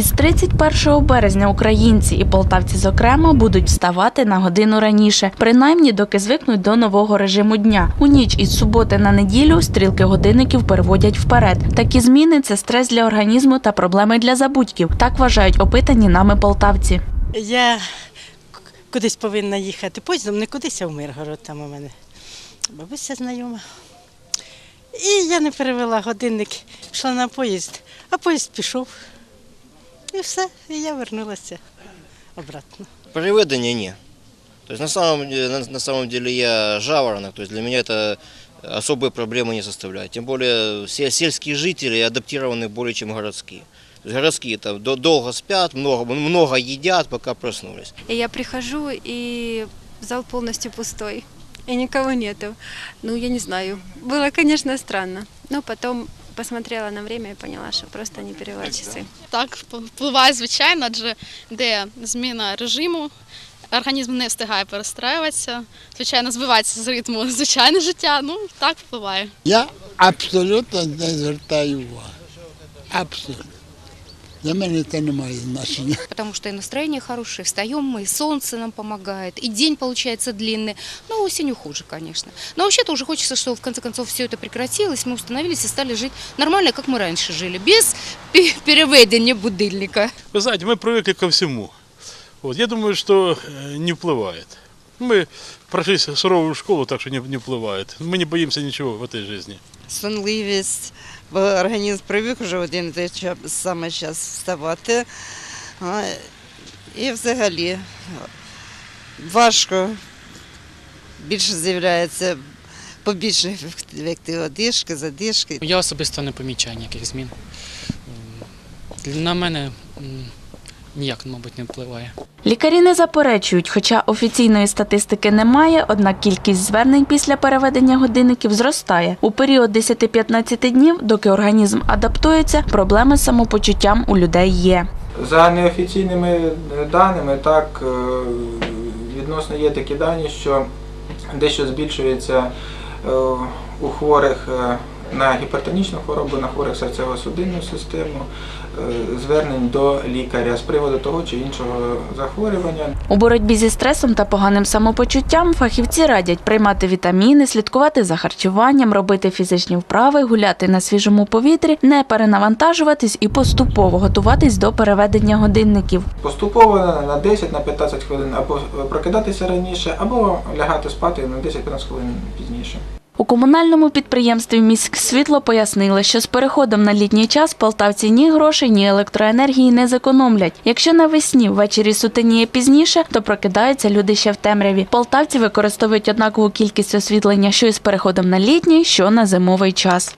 Із 31 березня українці і полтавці, зокрема, будуть вставати на годину раніше, принаймні доки звикнуть до нового режиму дня. У ніч із суботи на неділю стрілки годинників переводять вперед. Такі зміни це стрес для організму та проблеми для забудьків. Так вважають опитані нами полтавці. Я кудись повинна їхати поїздом, не кудись, а в Миргород там у мене. Бабуся знайома. І я не перевела годинник, пішла на поїзд, а поїзд пішов. І все, і я вернулася обратно. Переведення ні. То есть на самом, деле- на, на самом деле я жаворонок, то есть для меня это особые проблемы не составляет. Тем более все сельские жители адаптированы более чем городские. То есть городские там до- долго спят, много, много едят, пока проснулись. И я прихожу, и зал полностью пустой. И никого нету. Ну, я не знаю. Было, конечно, странно. Но потом посмотрела на время і поняла, що просто не перевела часи. Так, впливає, звичайно, адже де зміна режиму, організм не встигає перестраюватися, звичайно, збивається з ритму звичайне життя, ну так впливає. Я абсолютно не звертаю уваги. Абсолютно. Для мене це не має значення. потому что и настроение хорошее, встаем мы, и солнце нам помогает, и день получается длинный. Но осенью хуже, конечно. Но вообще-то уже хочется, чтобы в конце концов все это прекратилось, мы установились и стали жить нормально, как мы раньше жили, без пе- переведения будильника. Вы знаете, мы привыкли ко всему. Вот, я думаю, что э, не впливает. Мы прошли суровую школу, так что не, не впливает. Мы не боимся ничего в этой жизни. сонливість, бо організм привик вже в один і той ча- саме час вставати. А, І взагалі важко більше з'являється побічних ефектів одишки, задишки. Я особисто не помічаю ніяких змін. М, На мене м, ніяк, мабуть, не впливає. Лікарі не заперечують, хоча офіційної статистики немає, однак кількість звернень після переведення годинників зростає. У період 10-15 днів, доки організм адаптується, проблеми з самопочуттям у людей є. За неофіційними е, даними, так е, відносно є такі дані, що дещо збільшується е, у хворих на гіпертонічну хворобу, на хворих серцево-судинну систему, е, звернень до лікаря з приводу того чи іншого захворювання. У боротьбі зі стресом та поганим самопочуттям фахівці радять приймати вітаміни, слідкувати за харчуванням, робити фізичні вправи, гуляти на свіжому повітрі, не перенавантажуватись і поступово готуватись до переведення годинників. Поступово на 10 на 15 хвилин або прокидатися раніше, або лягати спати на 10-15 хвилин пізніше. У комунальному підприємстві «Міськсвітло» пояснили, що з переходом на літній час полтавці ні грошей, ні електроенергії не зекономлять. Якщо навесні ввечері сутеніє пізніше, то прокидаються люди ще в темряві. Полтавці використовують однакову кількість освітлення, що із переходом на літній, що на зимовий час.